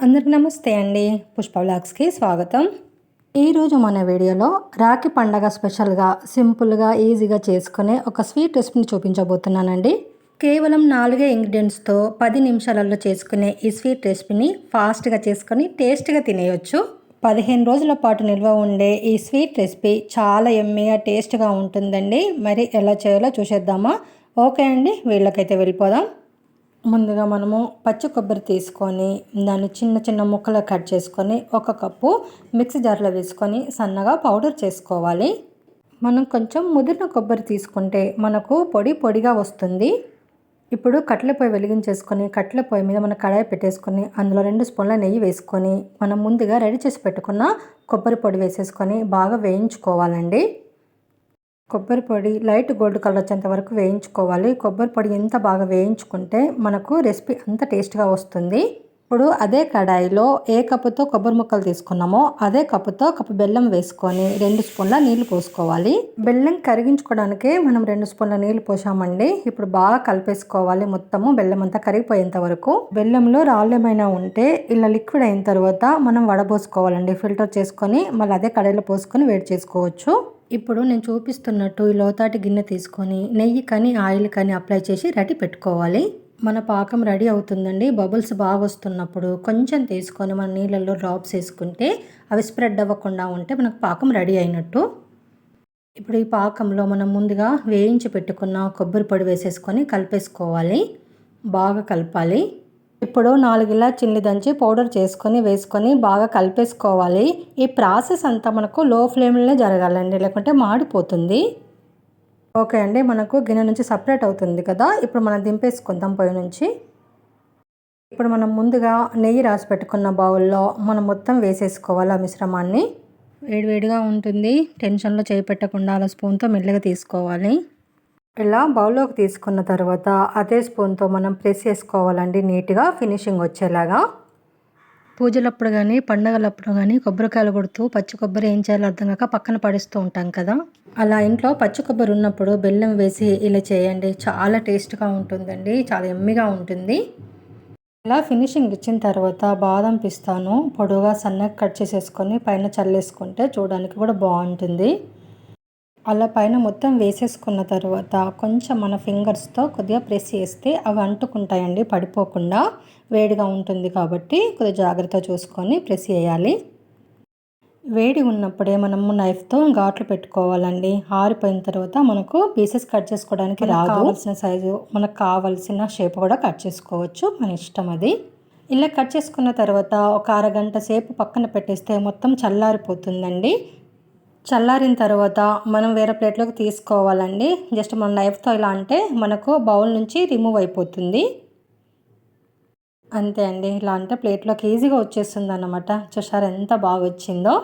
అందరికి నమస్తే అండి. పుష్ప బ్లాగ్స్కి స్వాగతం. ఈరోజు మన వీడియోలో రాఖీ పండగ స్పెషల్గా సింపుల్గా ఈజీగా చేసుకునే ఒక స్వీట్ రెసిపీని చూపించబోతున్నానండి. కేవలం నాలుగే ఇంగ్రీడియంట్స్తో పది నిమిషాలలో చేసుకునే ఈ స్వీట్ రెసిపీని ఫాస్ట్గా చేసుకొని టేస్ట్గా తినేయొచ్చు. పదిహేను రోజుల పాటు నిల్వ ఉండే ఈ స్వీట్ రెసిపీ చాలా ఎమ్మీగా టేస్ట్గా ఉంటుందండి. మరి ఎలా చేయాలో చూసేద్దామా? ఓకే అండి వీళ్ళకైతే వెళ్ళిపోదాం. ముందుగా మనము పచ్చి కొబ్బరి తీసుకొని దాన్ని చిన్న చిన్న ముక్కలు కట్ చేసుకొని ఒక కప్పు మిక్సీ జార్లో వేసుకొని సన్నగా పౌడర్ చేసుకోవాలి. మనం కొంచెం ముదిరిన కొబ్బరి తీసుకుంటే మనకు పొడి పొడిగా వస్తుంది. ఇప్పుడు కట్టెల పొయ్యి వెలిగించేసుకొని కట్టెల పొయ్యి మీద మనం కడాయి పెట్టేసుకొని అందులో రెండు స్పూన్ల నెయ్యి వేసుకొని మనం ముందుగా రెడీ చేసి పెట్టుకున్న కొబ్బరి పొడి వేసేసుకొని బాగా వేయించుకోవాలండి. కొబ్బరి పొడి లైట్ గోల్డ్ కలర్ వచ్చేంత వరకు వేయించుకోవాలి. కొబ్బరి పొడి ఎంత బాగా వేయించుకుంటే మనకు రెసిపీ అంత టేస్ట్గా వస్తుంది. ఇప్పుడు అదే కడాయిలో ఏ కప్పుతో కొబ్బరి ముక్కలు తీసుకున్నామో అదే కప్పుతో కప్పు బెల్లం వేసుకొని రెండు స్పూన్ల నీళ్ళు పోసుకోవాలి. బెల్లం కరిగించుకోవడానికే మనం రెండు స్పూన్ల నీళ్ళు పోసామండి. ఇప్పుడు బాగా కలిపేసుకోవాలి మొత్తము. బెల్లం అంతా కరిగిపోయేంత వరకు. బెల్లంలో రాళ్ళు ఏమైనా ఉంటే ఇలా లిక్విడ్ అయిన తర్వాత మనం వడబోసుకోవాలండి. ఫిల్టర్ చేసుకొని మళ్ళీ అదే కడాయిలో పోసుకొని వేడి చేసుకోవచ్చు. ఇప్పుడు నేను చూపిస్తున్నట్టు ఈ లోతాటి గిన్నె తీసుకొని నెయ్యి కానీ ఆయిల్ కానీ అప్లై చేసి రెడీ పెట్టుకోవాలి. మన పాకం రెడీ అవుతుందండి. బబుల్స్ బాగా వస్తున్నప్పుడు కొంచెం తీసుకొని మన నీళ్ళల్లో డ్రాప్స్ వేసుకుంటే అవి స్ప్రెడ్ అవ్వకుండా ఉంటే మనకు పాకం రెడీ అయినట్టు. ఇప్పుడు ఈ పాకంలో మనం ముందుగా వేయించి పెట్టుకున్న కొబ్బరి పొడి వేసేసుకొని కలిపేసుకోవాలి. బాగా కలపాలి. ఇప్పుడు నాలుగు చిల్లి దంచి పౌడర్ చేసుకొని వేసుకొని బాగా కలిపేసుకోవాలి. ఈ ప్రాసెస్ అంతా మనకు లో ఫ్లేమ్లోనే జరగాలండి లేకుంటే మాడిపోతుంది. ఓకే అండి మనకు గిన్నె నుంచి సపరేట్ అవుతుంది కదా ఇప్పుడు మనం దింపేసుకుందాం పొయ్యి నుంచి. ఇప్పుడు మనం ముందుగా నెయ్యి రాసి పెట్టుకున్న బౌల్లో మనం మొత్తం వేసేసుకోవాలి ఆ మిశ్రమాన్ని. వేడివేడిగా ఉంటుంది టెన్షన్లో చేయి పెట్టకుండా అలా స్పూన్తో మెల్లగా తీసుకోవాలి. ఇలా బౌల్లోకి తీసుకున్న తర్వాత అదే స్పూన్తో మనం ప్రెస్ చేసుకోవాలండి నీట్గా ఫినిషింగ్ వచ్చేలాగా. పూజలప్పుడు కానీ పండగలప్పుడు కానీ కొబ్బరికాయలు కొడుతూ పచ్చి కొబ్బరి ఏం చేయాలో అర్థం కాక పక్కన పడిస్తూ ఉంటాం కదా. అలా ఇంట్లో పచ్చి కొబ్బరి ఉన్నప్పుడు బెల్లం వేసి ఇలా చేయండి. చాలా టేస్ట్గా ఉంటుందండి చాలా ఎమ్మిగా ఉంటుంది. ఇలా ఫినిషింగ్ ఇచ్చిన తర్వాత బాదం పిస్తాను పొడుగా సన్నగా కట్ చేసేసుకొని పైన చల్లేసుకుంటే చూడడానికి కూడా బాగుంటుంది. అలా పైన మొత్తం వేసేసుకున్న తర్వాత కొంచెం మన ఫింగర్స్తో కొద్దిగా ప్రెస్ చేస్తే అవి అంటుకుంటాయండి పడిపోకుండా వేడిగా ఉంటుంది కాబట్టి కొద్దిగా జాగ్రత్త చూసుకొని ప్రెస్ చేయాలి. వేడి ఉన్నప్పుడే మనము నైఫ్తో ఘాట్లు పెట్టుకోవాలండి. ఆరిపోయిన తర్వాత మనకు పీసెస్ కట్ చేసుకోవడానికి రాదు. కావాల్సిన సైజు మనకు కావాల్సిన షేప్ కూడా కట్ చేసుకోవచ్చు. మన ఇష్టం అది. ఇలా కట్ చేసుకున్న తర్వాత ఒక అరగంట సేపు పక్కన పెట్టేస్తే మొత్తం చల్లారిపోతుందండి. చల్లారిన తర్వాత మనం వేరే ప్లేట్లోకి తీసుకోవాలండి. జస్ట్ మన నైఫ్తో ఇలా అంటే మనకు బౌల్ నుంచి రిమూవ్ అయిపోతుంది. అంతే అండి. ఇలా అంటే ప్లేట్లోకి ఈజీగా వచ్చేస్తుంది అన్నమాట చూసారు ఎంత బాగా వచ్చిందో.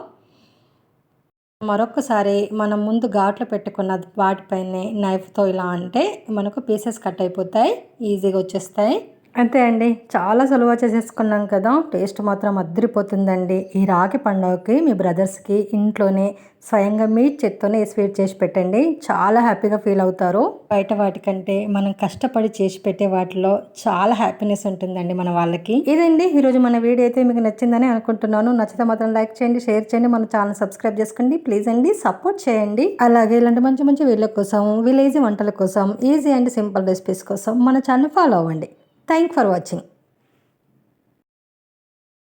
మరొకసారి మనం ముందు ఘాట్లు పెట్టుకున్న వాటిపైనే నైఫ్తో ఇలా అంటే మనకు పీసెస్ కట్ అయిపోతాయి. ఈజీగా వచ్చేస్తాయి. అంతే అండి. చాలా సులువుగా చేసేసుకున్నాం కదా. టేస్ట్ మాత్రం అద్దరిపోతుందండి. ఈ రాగి పండుగకి మీ బ్రదర్స్కి ఇంట్లోనే స్వయంగా మీ చేత్తోనే స్వీట్ చేసి పెట్టండి. చాలా హ్యాపీగా ఫీల్ అవుతారు. బయట వాటికంటే మనం కష్టపడి చేసి పెట్టే వాటిలో చాలా హ్యాపీనెస్ ఉంటుందండి మన వాళ్ళకి. ఇదండి. ఈరోజు మన వీడియో అయితే మీకు నచ్చిందని అనుకుంటున్నాను. నచ్చితే మాత్రం లైక్ చేయండి షేర్ చేయండి. మన ఛానల్ సబ్స్క్రైబ్ చేసుకోండి. ప్లీజ్ అండి. సపోర్ట్ చేయండి. అలాగే ఇలాంటి మంచి మంచి వీళ్ళ కోసం విలేజ్ వంటల కోసం ఈజీ అండ్ సింపుల్ రెసిపీస్ కోసం మన ఛానల్ ఫాలో అవ్వండి. Thank for watching.